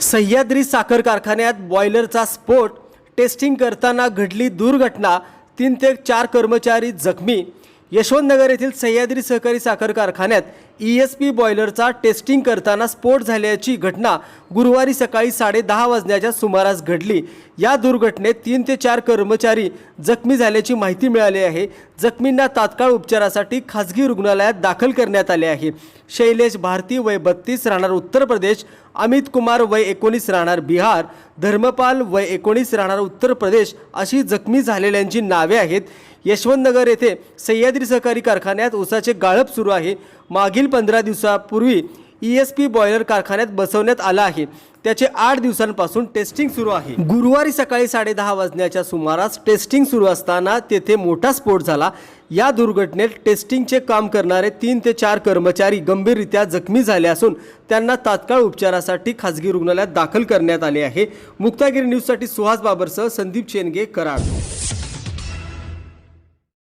सह्याद्री साखर कारखान्यात बॉयलरचा स्फोट टेस्टिंग करताना घडली दुर्घटना तीन ते चार कर्मचारी जखमी. यशवंतनगर येथील सह्याद्री सहकारी साखर कारखान्यात ई एस पी बॉयलरचा टेस्टिंग करताना स्फोट झाल्याची घटना गुरुवारी सकाळी साडेदहा वाजण्याच्या सुमारास घडली. या दुर्घटनेत तीन ते चार कर्मचारी जखमी झाल्याची माहिती मिळाली आहे. जखमींना तात्काळ उपचारासाठी खासगी रुग्णालयात दाखल करण्यात आले आहे. शैलेश भारती वय बत्तीस राहणार उत्तर प्रदेश. अमित कुमार वय एकोणीस राहणार बिहार. धर्मपाल वय एकोणीस राहणार उत्तर प्रदेश. अशी जखमी झालेल्यांची नावे आहेत. यशवंतनगर येथे सह्याद्री सहकारी कारखान्यात ऊसाचे गाळप सुरू आहे. मागील पंधरा दिवसापूर्वी ई एस पी बॉयलर कारखान्यात बसवण्यात आला आहे. त्याचे आठ दिवसांपासून टेस्टिंग सुरू आहे. गुरुवारी सकाळी साडेदहा वाजण्याच्या सुमारास टेस्टिंग सुरू असताना तेथे मोठा स्फोट झाला. या दुर्घटनेत टेस्टिंगचे काम करणारे तीन ते चार कर्मचारी गंभीररित्या जखमी झाले असून त्यांना तात्काळ उपचारासाठी खासगी रुग्णालयात दाखल करण्यात आले आहे. मुक्तागिरी न्यूजसाठी सुहास बाबरसह संदीप चेनगे कराड.